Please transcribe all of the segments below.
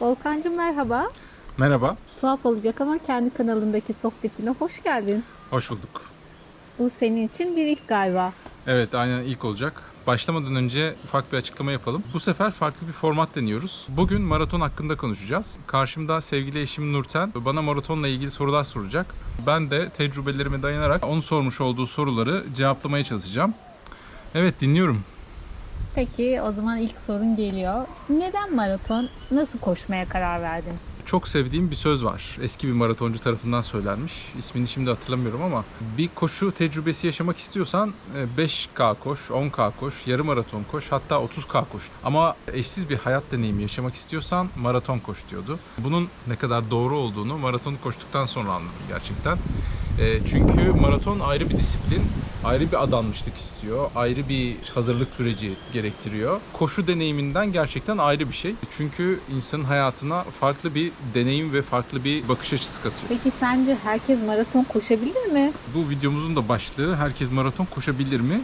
Volkan'cığım merhaba. Merhaba, Tuhaf olacak ama kendi kanalındaki sohbetine hoş geldin. hoş bulduk. Bu senin için bir ilk galiba. Evet, aynen ilk olacak. Başlamadan önce ufak bir açıklama yapalım. Bu sefer farklı bir format deniyoruz. Bugün maraton hakkında konuşacağız. Karşımda sevgili eşim Nurten bana maratonla ilgili sorular soracak. Ben de tecrübelerime dayanarak onun sormuş olduğu soruları cevaplamaya çalışacağım. Evet, dinliyorum. Peki o zaman ilk sorun geliyor. Neden maraton? Nasıl koşmaya karar verdin? Çok sevdiğim bir söz var. Eski bir maratoncu tarafından söylenmiş. İsmini şimdi hatırlamıyorum ama bir koşu tecrübesi yaşamak istiyorsan e, 5K koş, 10K koş, yarım maraton koş, hatta 30K koş. Ama eşsiz bir hayat deneyimi yaşamak istiyorsan maraton koş diyordu. Bunun ne kadar doğru olduğunu maratonu koştuktan sonra anladım gerçekten. E, Çünkü maraton ayrı bir disiplin, ayrı bir adanmışlık istiyor, ayrı bir hazırlık süreci gerektiriyor. Koşu deneyiminden gerçekten ayrı bir şey. Çünkü insanın hayatına farklı bir deneyim ve farklı bir bakış açısı katıyor. Peki sence herkes maraton koşabilir mi? Bu videomuzun da başlığı herkes maraton koşabilir mi?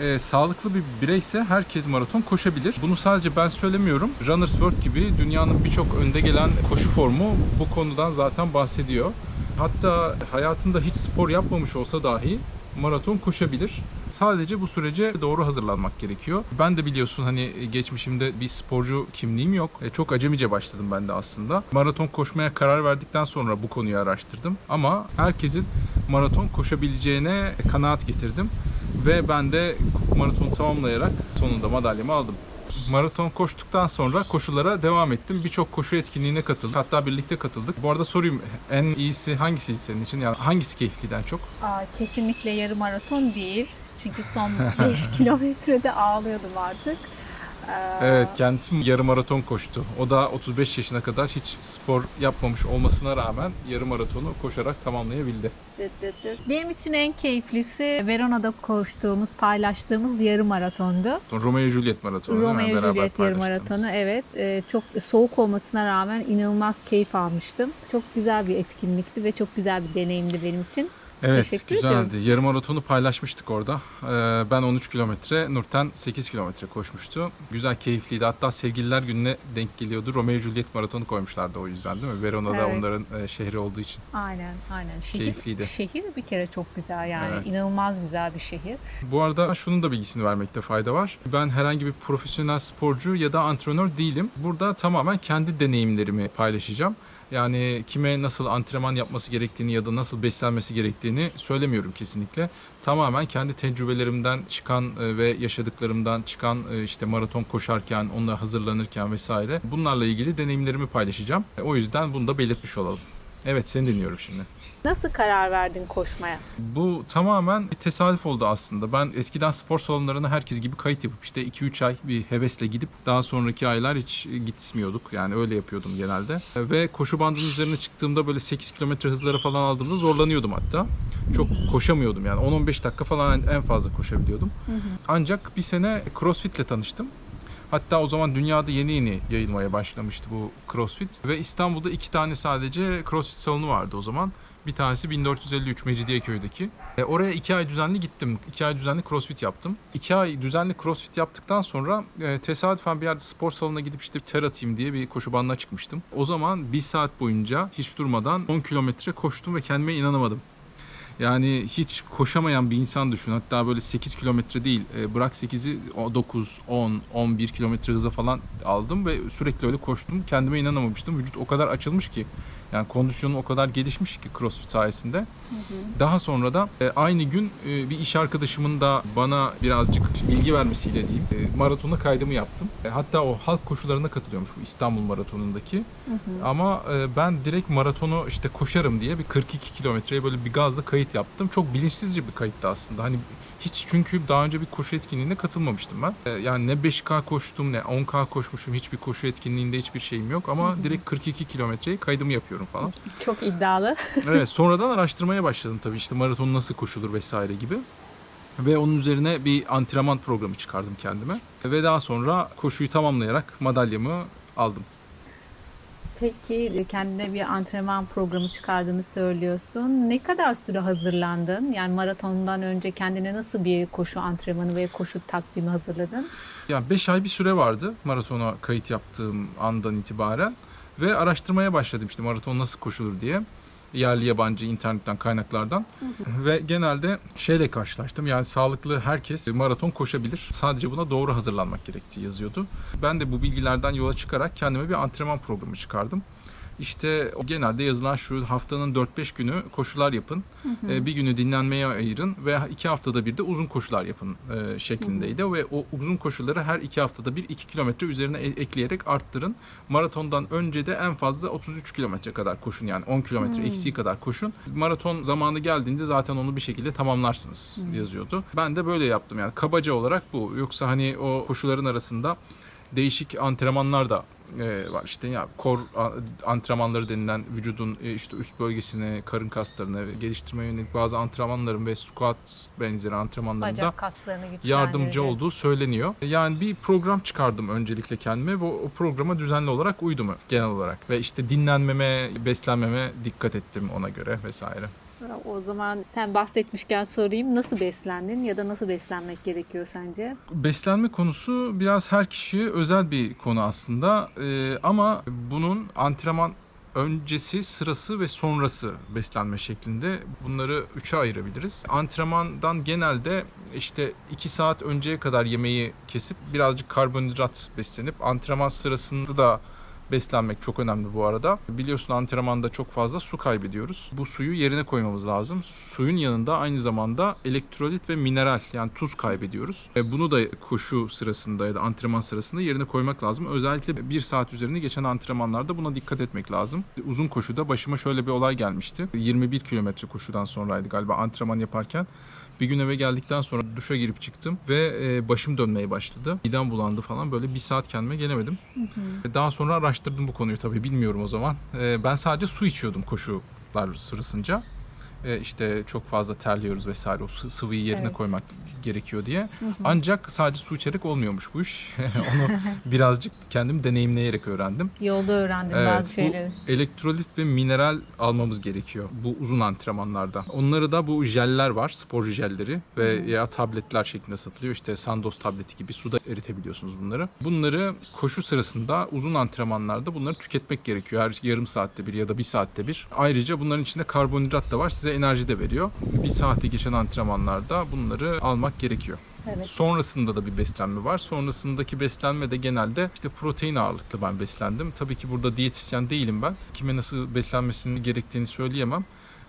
Ee, sağlıklı bir bireyse herkes maraton koşabilir. Bunu sadece ben söylemiyorum. Runners World gibi dünyanın birçok önde gelen koşu formu bu konudan zaten bahsediyor. Hatta hayatında hiç spor yapmamış olsa dahi maraton koşabilir. Sadece bu sürece doğru hazırlanmak gerekiyor. Ben de biliyorsun hani geçmişimde bir sporcu kimliğim yok. E, Çok acemice başladım ben de aslında. Maraton koşmaya karar verdikten sonra bu konuyu araştırdım. Ama herkesin maraton koşabileceğine kanaat getirdim. Ve ben de maratonu tamamlayarak sonunda madalyamı aldım. Maraton koştuktan sonra koşulara devam ettim. Birçok koşu etkinliğine katıldım. Hatta birlikte katıldık. Bu arada sorayım en iyisi hangisi senin için? Yani hangisi keyifliden çok? Aa, kesinlikle yarım maraton değil. Çünkü son 5 kilometrede ağlıyordum artık. Evet kendisi yarım maraton koştu. O da 35 yaşına kadar hiç spor yapmamış olmasına rağmen yarım maratonu koşarak tamamlayabildi. Benim için en keyiflisi Verona'da koştuğumuz, paylaştığımız yarım maratondu. Romeo Juliet maratonu. Romeo Juliet yarım maratonu evet Ee, çok soğuk olmasına rağmen inanılmaz keyif almıştım. Çok güzel bir etkinlikti ve çok güzel bir deneyimdi benim için. Evet Teşekkür güzeldi. Yarım maratonu paylaşmıştık orada. Ee, ben 13 kilometre, Nurten 8 kilometre koşmuştu. Güzel, keyifliydi. Hatta sevgililer gününe denk geliyordu. Romeo Juliet maratonu koymuşlardı o yüzden değil mi? Verona'da Evet. onların e, şehri olduğu için. Aynen aynen. Şehir, Keyifliydi. şehir bir kere çok güzel yani Evet. inanılmaz güzel bir şehir. Bu arada şunun da bilgisini vermekte fayda var. Ben herhangi bir profesyonel sporcu ya da antrenör değilim. Burada tamamen kendi deneyimlerimi paylaşacağım. Yani kime nasıl antrenman yapması gerektiğini ya da nasıl beslenmesi gerektiğini söylemiyorum kesinlikle. Tamamen kendi tecrübelerimden çıkan e, ve yaşadıklarımdan çıkan e, işte maraton koşarken, onunla hazırlanırken vesaire bunlarla ilgili deneyimlerimi paylaşacağım. E, O yüzden bunu da belirtmiş olalım. Evet seni dinliyorum şimdi. Nasıl karar verdin koşmaya? Bu tamamen bir tesadüf oldu aslında. Ben eskiden spor salonlarına herkes gibi kayıt yapıp işte 2-3 ay bir hevesle gidip daha sonraki aylar hiç gitmiyorduk. Yani öyle yapıyordum genelde. Ve koşu bandının üzerine çıktığımda böyle 8 kilometre hızlara falan aldığımda zorlanıyordum hatta. Çok koşamıyordum yani 10-15 dakika falan en fazla koşabiliyordum. Ancak bir sene CrossFit'le tanıştım. Hatta o zaman dünyada yeni yeni yayılmaya başlamıştı bu CrossFit. Ve İstanbul'da iki tane sadece CrossFit salonu vardı o zaman. Bir tanesi 1453 Mecidiyeköy'deki. E, oraya iki ay düzenli gittim. İki ay düzenli crossfit yaptım. İki ay düzenli crossfit yaptıktan sonra e, tesadüfen bir yerde spor salonuna gidip işte ter atayım diye bir koşu bandına çıkmıştım. O zaman bir saat boyunca hiç durmadan 10 kilometre koştum ve kendime inanamadım. Yani hiç koşamayan bir insan düşün. Hatta böyle 8 kilometre değil. e, Bırak 8'i o 9, 10, 11 kilometre hıza falan aldım ve sürekli öyle koştum. Kendime inanamamıştım. Vücut o kadar açılmış ki. Yani kondisyonum o kadar gelişmiş ki CrossFit sayesinde. Daha sonra da e, aynı gün e, bir iş arkadaşımın da bana birazcık bilgi vermesiyle diyeyim e, maratona kaydımı yaptım. E, hatta o halk koşularına katılıyormuş bu İstanbul maratonundaki. Ama e, ben direkt maratonu işte koşarım diye bir 42 kilometreye böyle bir gazla kayıt yaptım. Çok bilinçsizce bir kayıttı aslında. Hani hiç çünkü daha önce bir koşu etkinliğine katılmamıştım ben. E, Yani ne 5K koştum ne 10K koşmuşum. Hiçbir koşu etkinliğinde hiçbir şeyim yok ama direkt 42 kilometreye kaydımı yapıyorum falan. Çok iddialı. evet sonradan araştırmaya başladım tabii işte maraton nasıl koşulur vesaire gibi. Ve onun üzerine bir antrenman programı çıkardım kendime. Ve daha sonra koşuyu tamamlayarak madalyamı aldım. Peki kendine bir antrenman programı çıkardığını söylüyorsun. Ne kadar süre hazırlandın? Yani maratondan önce kendine nasıl bir koşu antrenmanı ve koşu takvimi hazırladın? Yani 5 ay bir süre vardı maratona kayıt yaptığım andan itibaren. Ve araştırmaya başladım işte maraton nasıl koşulur diye. Yerli yabancı internetten kaynaklardan ve genelde şeyle karşılaştım yani sağlıklı herkes maraton koşabilir sadece buna doğru hazırlanmak gerektiği yazıyordu. Ben de bu bilgilerden yola çıkarak kendime bir antrenman programı çıkardım. İşte genelde yazılan şu haftanın 4-5 günü koşular yapın. Ee, bir günü dinlenmeye ayırın ve iki haftada bir de uzun koşular yapın e, şeklindeydi. Ve o uzun koşuları her iki haftada bir 2 kilometre üzerine e- ekleyerek arttırın. Maratondan önce de en fazla 33 kilometre kadar koşun yani 10 kilometre eksiği kadar koşun. Maraton zamanı geldiğinde zaten onu bir şekilde tamamlarsınız yazıyordu. Ben de böyle yaptım yani kabaca olarak bu. Yoksa hani o koşuların arasında değişik antrenmanlar da e, var işte ya kor antrenmanları denilen vücudun e, işte üst bölgesini, karın kaslarını geliştirmeye yönelik bazı antrenmanların ve squat benzeri antrenmanların da Bacak kaslarını güçlendirecek. yardımcı olduğu söyleniyor. Yani bir program çıkardım öncelikle kendime ve o programa düzenli olarak uydum genel olarak. Ve işte dinlenmeme, beslenmeme dikkat ettim ona göre vesaire. O zaman sen bahsetmişken sorayım nasıl beslendin ya da nasıl beslenmek gerekiyor sence? Beslenme konusu biraz her kişiye özel bir konu aslında Ee, ama bunun antrenman öncesi, sırası ve sonrası beslenme şeklinde bunları üçe ayırabiliriz. Antrenmandan genelde işte 2 saat önceye kadar yemeği kesip birazcık karbonhidrat beslenip antrenman sırasında da beslenmek çok önemli bu arada. Biliyorsun antrenmanda çok fazla su kaybediyoruz. Bu suyu yerine koymamız lazım. Suyun yanında aynı zamanda elektrolit ve mineral yani tuz kaybediyoruz. E, Bunu da koşu sırasında ya da antrenman sırasında yerine koymak lazım. Özellikle bir saat üzerine geçen antrenmanlarda buna dikkat etmek lazım. Uzun koşuda başıma şöyle bir olay gelmişti. 21 kilometre koşudan sonraydı galiba antrenman yaparken. Bir gün eve geldikten sonra duşa girip çıktım ve e, başım dönmeye başladı. Midem bulandı falan böyle bir saat kendime gelemedim. Daha sonra araştırdım bu konuyu tabii bilmiyorum o zaman. E, ben sadece su içiyordum koşular sırasınca. E, işte çok fazla terliyoruz vesaire o sı- sıvıyı yerine Evet. koymak gerekiyor diye. Ancak sadece su içerek olmuyormuş bu iş. Onu birazcık kendim deneyimleyerek öğrendim. Yolda öğrendim bazı bu şeyleri. elektrolit ve mineral almamız gerekiyor bu uzun antrenmanlarda. Onları da bu jeller var, spor jelleri ve ya tabletler şeklinde satılıyor. İşte Sandoz tableti gibi suda eritebiliyorsunuz bunları. Bunları koşu sırasında uzun antrenmanlarda bunları tüketmek gerekiyor. Her yarım saatte bir ya da bir saatte bir. Ayrıca bunların içinde karbonhidrat da var. Size enerji de veriyor. Bir saate geçen antrenmanlarda bunları almak gerekiyor. Evet. Sonrasında da bir beslenme var. Sonrasındaki beslenme de genelde işte protein ağırlıklı ben beslendim. Tabii ki burada diyetisyen değilim ben. Kime nasıl beslenmesinin gerektiğini söyleyemem.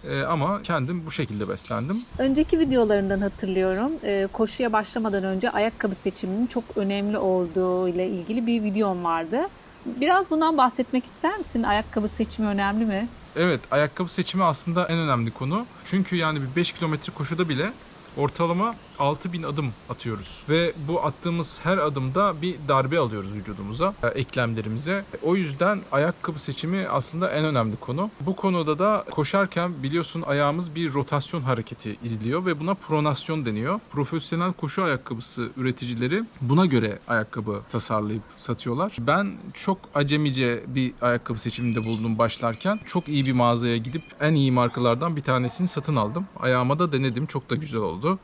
Ee, ama kendim bu şekilde beslendim. Önceki videolarından hatırlıyorum. Ee, koşuya başlamadan önce ayakkabı seçiminin çok önemli olduğu ile ilgili bir videom vardı. Biraz bundan bahsetmek ister misin? Ayakkabı seçimi önemli mi? Evet, ayakkabı seçimi aslında en önemli konu. Çünkü yani bir 5 kilometre koşuda bile ortalama 6000 adım atıyoruz. Ve bu attığımız her adımda bir darbe alıyoruz vücudumuza, e, eklemlerimize. O yüzden ayakkabı seçimi aslında en önemli konu. Bu konuda da koşarken biliyorsun ayağımız bir rotasyon hareketi izliyor ve buna pronasyon deniyor. Profesyonel koşu ayakkabısı üreticileri buna göre ayakkabı tasarlayıp satıyorlar. Ben çok acemice bir ayakkabı seçiminde bulundum başlarken. Çok iyi bir mağazaya gidip en iyi markalardan bir tanesini satın aldım. Ayağıma da denedim. Çok da güzel oldu.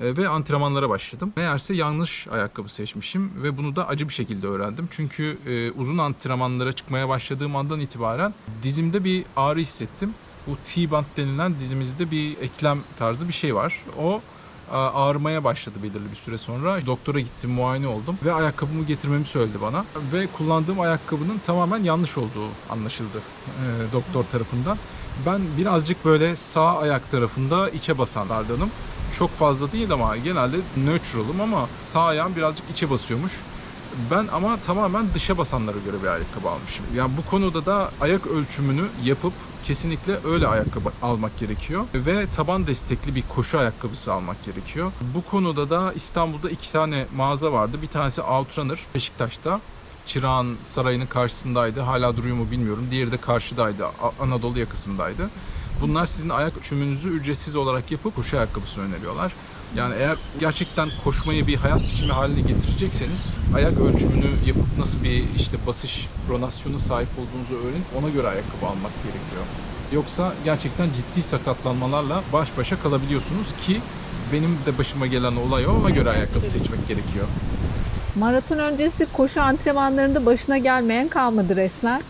E, ve antrenmanlara başladım. Meğerse yanlış ayakkabı seçmişim ve bunu da acı bir şekilde öğrendim. Çünkü e, uzun antrenmanlara çıkmaya başladığım andan itibaren dizimde bir ağrı hissettim. Bu T-band denilen dizimizde bir eklem tarzı bir şey var. O ağrımaya başladı belirli bir süre sonra. Doktora gittim, muayene oldum ve ayakkabımı getirmemi söyledi bana. Ve kullandığım ayakkabının tamamen yanlış olduğu anlaşıldı e, doktor tarafından. Ben birazcık böyle sağ ayak tarafında içe basanlardanım. Çok fazla değil ama genelde neutral'ım ama sağ ayağım birazcık içe basıyormuş. Ben ama tamamen dışa basanlara göre bir ayakkabı almışım. Yani bu konuda da ayak ölçümünü yapıp kesinlikle öyle ayakkabı almak gerekiyor. Ve taban destekli bir koşu ayakkabısı almak gerekiyor. Bu konuda da İstanbul'da iki tane mağaza vardı. Bir tanesi Outrunner Beşiktaş'ta. Çırağan Sarayı'nın karşısındaydı. Hala duruyor mu bilmiyorum. Diğeri de karşıdaydı. Anadolu yakasındaydı. Bunlar sizin ayak ölçümünüzü ücretsiz olarak yapıp koşu ayakkabısı öneriyorlar. Yani eğer gerçekten koşmayı bir hayat biçimi haline getirecekseniz ayak ölçümünü yapıp nasıl bir işte basış pronasyonu sahip olduğunuzu öğrenip ona göre ayakkabı almak gerekiyor. Yoksa gerçekten ciddi sakatlanmalarla baş başa kalabiliyorsunuz ki benim de başıma gelen olay o. Ona göre ayakkabı seçmek gerekiyor. Maraton öncesi koşu antrenmanlarında başına gelmeyen kalmadı resmen.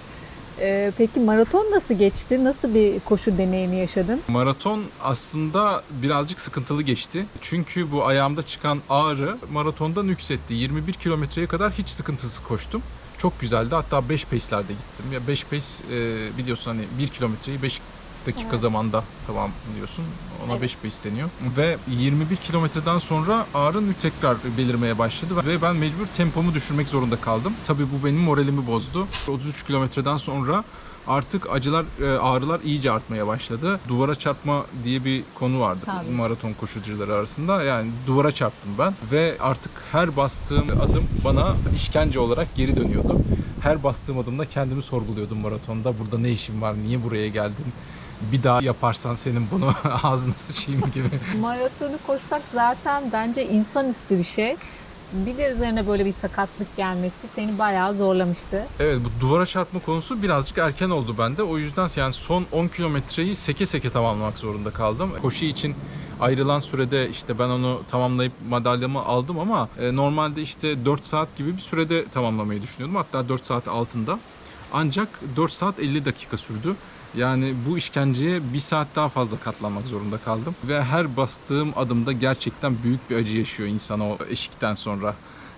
Ee, peki maraton nasıl geçti? Nasıl bir koşu deneyimi yaşadın? Maraton aslında birazcık sıkıntılı geçti. Çünkü bu ayağımda çıkan ağrı maratonda nüksetti. 21 kilometreye kadar hiç sıkıntısız koştum. Çok güzeldi. Hatta 5 pace'lerde gittim. Ya 5 pace e, biliyorsun hani 1 kilometreyi 5 dakika Evet. zamanda tamam diyorsun. Ona Evet. 5 pace deniyor. Ve 21 kilometreden sonra ağrı tekrar belirmeye başladı ve ben mecbur tempomu düşürmek zorunda kaldım. Tabii bu benim moralimi bozdu. 33 kilometreden sonra artık acılar, e, ağrılar iyice artmaya başladı. Duvara çarpma diye bir konu vardı Tabii. maraton koşucuları arasında. Yani duvara çarptım ben ve artık her bastığım adım bana işkence olarak geri dönüyordu. Her bastığım adımda kendimi sorguluyordum maratonda. Burada ne işim var? Niye buraya geldin? Bir daha yaparsan senin bunu ağzına sıçayım gibi. Maratonu koşmak zaten bence insanüstü bir şey. Bir de üzerine böyle bir sakatlık gelmesi seni bayağı zorlamıştı. Evet bu duvara çarpma konusu birazcık erken oldu bende. O yüzden yani son 10 kilometreyi seke seke tamamlamak zorunda kaldım. Koşu için ayrılan sürede işte ben onu tamamlayıp madalyamı aldım ama e, normalde işte 4 saat gibi bir sürede tamamlamayı düşünüyordum. Hatta 4 saat altında. Ancak 4 saat 50 dakika sürdü. Yani bu işkenceye bir saat daha fazla katlanmak zorunda kaldım. Ve her bastığım adımda gerçekten büyük bir acı yaşıyor insan o eşikten sonra.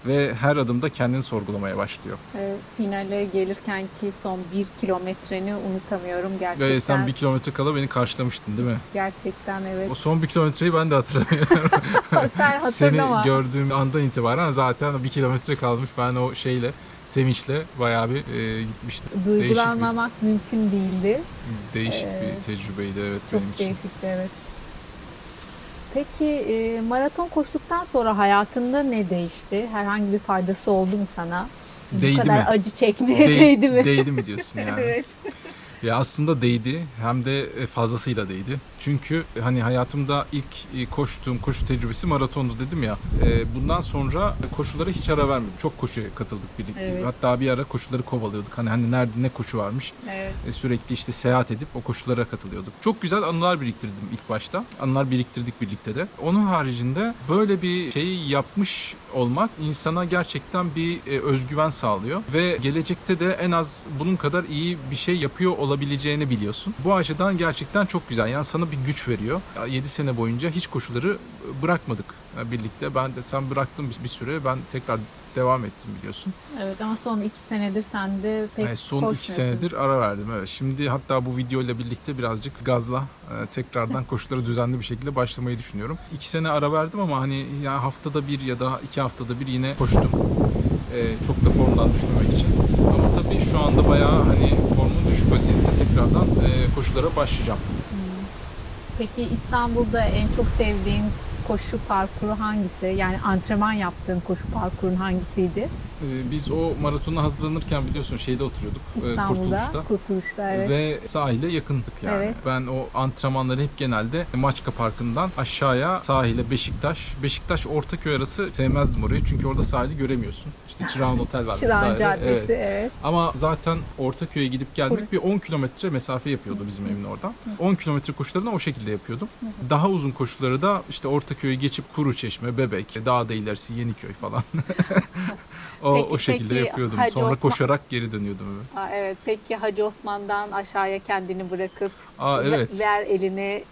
Ve her adımda kendini sorgulamaya başlıyor. Ee, finale gelirken ki son bir kilometreni unutamıyorum gerçekten. Ve sen bir kilometre kala beni karşılamıştın değil mi? Gerçekten evet. O son bir kilometreyi ben de hatırlamıyorum. sen Seni hatırlama. gördüğüm andan itibaren zaten bir kilometre kalmış. Ben o şeyle, sevinçle bayağı bir e, gitmiştim. Duygulanmamak mümkün değildi. Değişik Ee, bir tecrübeydi evet Çok benim için. değişikti evet. Peki e, maraton koştuktan sonra hayatında ne değişti? Herhangi bir faydası oldu mu sana? Değdi Bu kadar mi? acı çekmeye Değ- değdi mi? Değdi mi diyorsun yani? evet. Ya aslında değdi hem de e, fazlasıyla değdi. Çünkü hani hayatımda ilk e, koştuğum koşu tecrübesi maratondu dedim ya. E, Bundan sonra koşulara hiç ara vermedim. Çok koşuya katıldık birlikte. Evet. Hatta bir ara koşuları kovalıyorduk. Hani hani nerede ne koşu varmış. evet. E, Sürekli işte seyahat edip o koşulara katılıyorduk. Çok güzel anılar biriktirdim ilk başta. Anılar biriktirdik birlikte de. Onun haricinde böyle bir şeyi yapmış olmak insana gerçekten bir e, özgüven sağlıyor ve gelecekte de en az bunun kadar iyi bir şey yapıyor olabileceğini biliyorsun. Bu açıdan gerçekten çok güzel. Yani sana bir güç veriyor. 7 sene boyunca hiç koşuları bırakmadık e, birlikte. Ben de sen bıraktın bir, bir süre ben tekrar devam ettim biliyorsun. Evet ama son iki senedir sen de pek Evet, son iki senedir ara verdim. Evet. Şimdi hatta bu video ile birlikte birazcık gazla e, tekrardan koşulara düzenli bir şekilde başlamayı düşünüyorum. İki sene ara verdim ama hani ya haftada bir ya da iki haftada bir yine koştum. E, çok da formdan düşmemek için. Ama tabii şu anda bayağı hani formun düşük vaziyette tekrardan e, koşulara başlayacağım. Peki İstanbul'da en çok sevdiğin koşu parkuru hangisi? Yani antrenman yaptığın koşu parkurun hangisiydi? E, biz o maratona hazırlanırken biliyorsun şeyde oturuyorduk. e, İstanbul'da. Kurtuluş'ta. Kurtuluş'ta evet. Ve sahile yakındık yani. Evet. Ben o antrenmanları hep genelde Maçka Parkı'ndan aşağıya sahile Beşiktaş. Beşiktaş Ortaköy arası sevmezdim orayı çünkü orada sahili göremiyorsun. Çırağan Otel var Çırağan vesaire. Caddesi Evet. evet. Ama zaten Ortaköy'e gidip gelmek Kur- bir 10 kilometre mesafe yapıyordu bizim evin oradan. 10 kilometre koşularını o şekilde yapıyordum. Daha uzun koşuları da işte Ortaköy'ü geçip Kuruçeşme, Bebek, daha da ilerisi Yeniköy falan. o, Peki, o şekilde peki, yapıyordum. Hacı Sonra Osman- koşarak geri dönüyordum eve. Aa, evet. Peki Hacı Osman'dan aşağıya kendini bırakıp Aa ve- evet. ver elini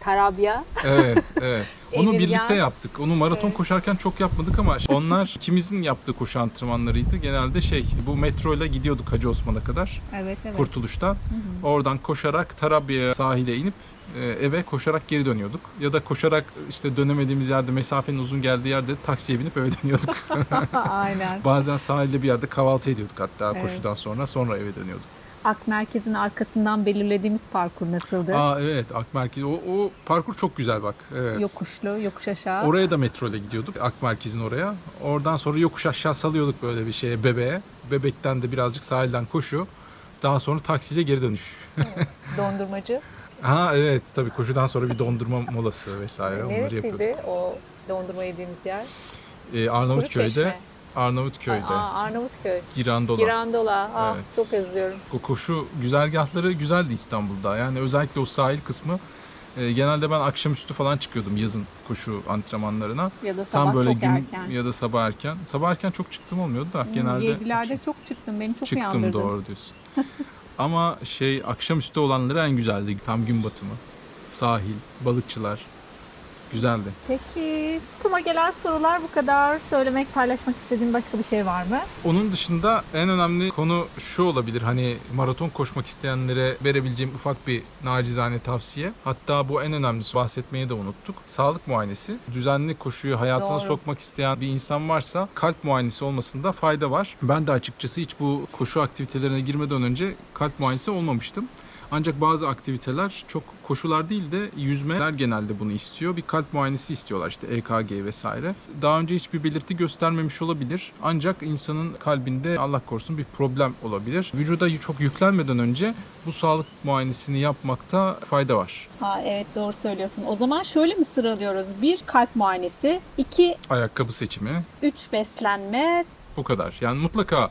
Tarabya. Evet, evet. Onu Emirgan. birlikte yaptık. Onu maraton Evet. koşarken çok yapmadık ama onlar ikimizin yaptığı koşu antrenmanlarıydı. Genelde şey, bu metro ile gidiyorduk Hacı Osman'a kadar Evet evet. Kurtuluş'tan. Oradan koşarak Tarabya sahile inip e, eve koşarak geri dönüyorduk. Ya da koşarak işte dönemediğimiz yerde, mesafenin uzun geldiği yerde taksiye binip eve dönüyorduk. Aynen. Bazen sahilde bir yerde kahvaltı ediyorduk hatta Evet. koşudan sonra. Sonra eve dönüyorduk. Ak Merkez'in arkasından belirlediğimiz parkur nasıldı? Aa evet, Akmerkez. O, o parkur çok güzel bak. Evet. Yokuşlu, yokuş aşağı. Oraya da metro ile gidiyorduk. Ak Merkez'in oraya. Oradan sonra yokuş aşağı salıyorduk böyle bir şeye bebeğe. Bebekten de birazcık sahilden koşu. Daha sonra taksiyle geri dönüş. Dondurmacı. Ha evet tabii koşudan sonra bir dondurma molası vesaire onları yapıyorduk. Neresiydi o dondurma yediğimiz yer? Ee, Arnavutköy'de, Kuruçeşme. Arnavutköy'de, Aa, Arnavutköy. Girandola. Girandola. Ah, Evet. Çok özlüyorum. O koşu güzergahları güzeldi İstanbul'da. Yani özellikle o sahil kısmı. e, genelde ben akşamüstü falan çıkıyordum yazın koşu antrenmanlarına. Ya da sabah Tam böyle çok gün erken. ya da sabah erken. Sabah erken çok çıktım olmuyordu da genelde Yedilerde çok çıktım. Beni çok çıktım uyandırdın. doğru diyorsun. Ama şey akşamüstü olanları en güzeldi. Tam gün batımı. Sahil, balıkçılar. Güzeldi. Peki aklıma gelen sorular bu kadar. Söylemek, paylaşmak istediğin başka bir şey var mı? Onun dışında en önemli konu şu olabilir. Hani maraton koşmak isteyenlere verebileceğim ufak bir nacizane tavsiye. Hatta bu en önemlisi bahsetmeyi de unuttuk. Sağlık muayenesi. Düzenli koşuyu hayatına Doğru. sokmak isteyen bir insan varsa kalp muayenesi olmasında fayda var. Ben de açıkçası hiç bu koşu aktivitelerine girmeden önce kalp muayenesi olmamıştım. Ancak bazı aktiviteler çok koşular değil de yüzmeler genelde bunu istiyor. Bir kalp muayenesi istiyorlar işte EKG vesaire. Daha önce hiçbir belirti göstermemiş olabilir. Ancak insanın kalbinde Allah korusun bir problem olabilir. Vücuda çok yüklenmeden önce bu sağlık muayenesini yapmakta fayda var. Ha evet doğru söylüyorsun. O zaman şöyle mi sıralıyoruz? Bir kalp muayenesi, iki, Ayakkabı seçimi üç beslenme, bu kadar. Yani mutlaka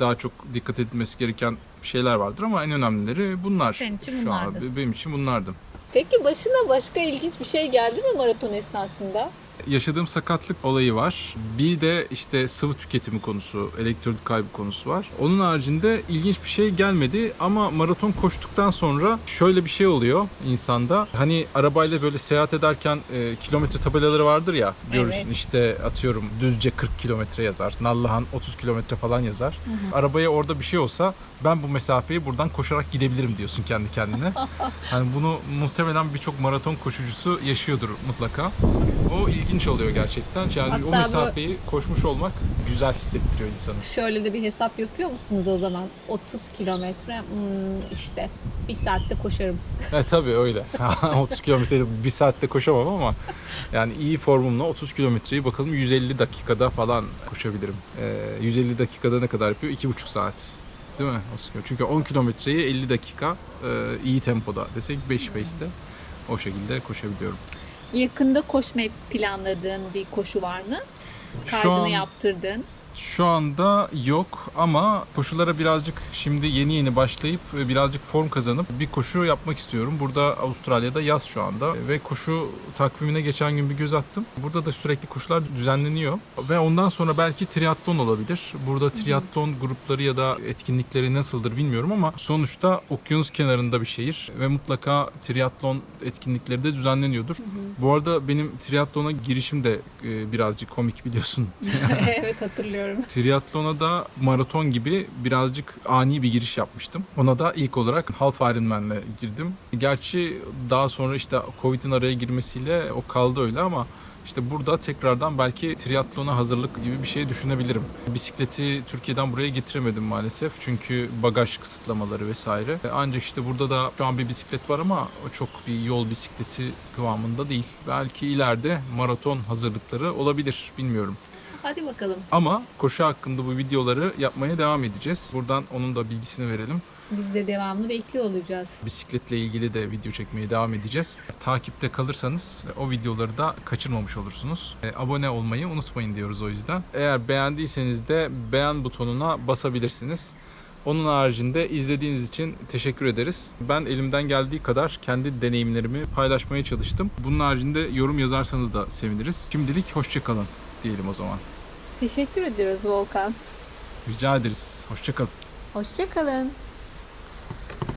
daha çok dikkat edilmesi gereken şeyler vardır ama en önemlileri bunlar. Senin için Şu an bunlardı. benim için bunlardı. Peki başına başka ilginç bir şey geldi mi maraton esnasında? Yaşadığım sakatlık olayı var. Bir de işte sıvı tüketimi konusu, elektrolit kaybı konusu var. Onun haricinde ilginç bir şey gelmedi ama maraton koştuktan sonra şöyle bir şey oluyor insanda. Hani arabayla böyle seyahat ederken e, kilometre tabelaları vardır ya. Görürsün Evet. işte atıyorum düzce 40 kilometre yazar. Nallıhan 30 kilometre falan yazar. Arabaya orada bir şey olsa ben bu mesafeyi buradan koşarak gidebilirim diyorsun kendi kendine. Hani bunu muhtemelen birçok maraton koşucusu yaşıyordur mutlaka. O ilginç oluyor gerçekten. Yani Hatta o bu- mesafeyi koşmuş olmak güzel hissettiriyor insanı. Şöyle de bir hesap yapıyor musunuz o zaman? 30 kilometre hmm, işte bir saatte koşarım. E tabii öyle. 30 kilometre bir saatte koşamam ama yani iyi formumla 30 kilometreyi bakalım 150 dakikada falan koşabilirim. Ee, 150 dakikada ne kadar yapıyor? 2,5 saat. Değil mi? Çünkü 10 kilometreyi 50 dakika e, iyi tempoda desek 5 pace'te o şekilde koşabiliyorum. Yakında koşmayı planladığın bir koşu var mı? Şu Kaydını an- yaptırdın. Şu anda yok ama koşulara birazcık şimdi yeni yeni başlayıp e, birazcık form kazanıp bir koşu yapmak istiyorum. Burada Avustralya'da yaz şu anda ve koşu takvimine geçen gün bir göz attım. Burada da sürekli koşular düzenleniyor ve ondan sonra belki triatlon olabilir. Burada triatlon grupları ya da etkinlikleri nasıldır bilmiyorum ama sonuçta okyanus kenarında bir şehir ve mutlaka triatlon etkinlikleri de düzenleniyordur. Bu arada benim triatlona girişim de e, birazcık komik biliyorsun. evet hatırlıyorum. Triatlona da maraton gibi birazcık ani bir giriş yapmıştım. Ona da ilk olarak Half Ironman'le girdim. Gerçi daha sonra işte Covid'in araya girmesiyle o kaldı öyle ama işte burada tekrardan belki triatlona hazırlık gibi bir şey düşünebilirim. Bisikleti Türkiye'den buraya getiremedim maalesef. Çünkü bagaj kısıtlamaları vesaire. Ancak işte burada da şu an bir bisiklet var ama o çok bir yol bisikleti kıvamında değil. Belki ileride maraton hazırlıkları olabilir. Bilmiyorum. Hadi bakalım. Ama koşu hakkında bu videoları yapmaya devam edeceğiz. Buradan onun da bilgisini verelim. Biz de devamlı bekliyor olacağız. Bisikletle ilgili de video çekmeye devam edeceğiz. Takipte kalırsanız o videoları da kaçırmamış olursunuz. E, abone olmayı unutmayın diyoruz o yüzden. Eğer beğendiyseniz de beğen butonuna basabilirsiniz. Onun haricinde izlediğiniz için teşekkür ederiz. Ben elimden geldiği kadar kendi deneyimlerimi paylaşmaya çalıştım. Bunun haricinde yorum yazarsanız da seviniriz. Şimdilik hoşçakalın diyelim o zaman. Teşekkür ediyoruz Volkan. Rica ederiz. Hoşçakalın. Hoşçakalın.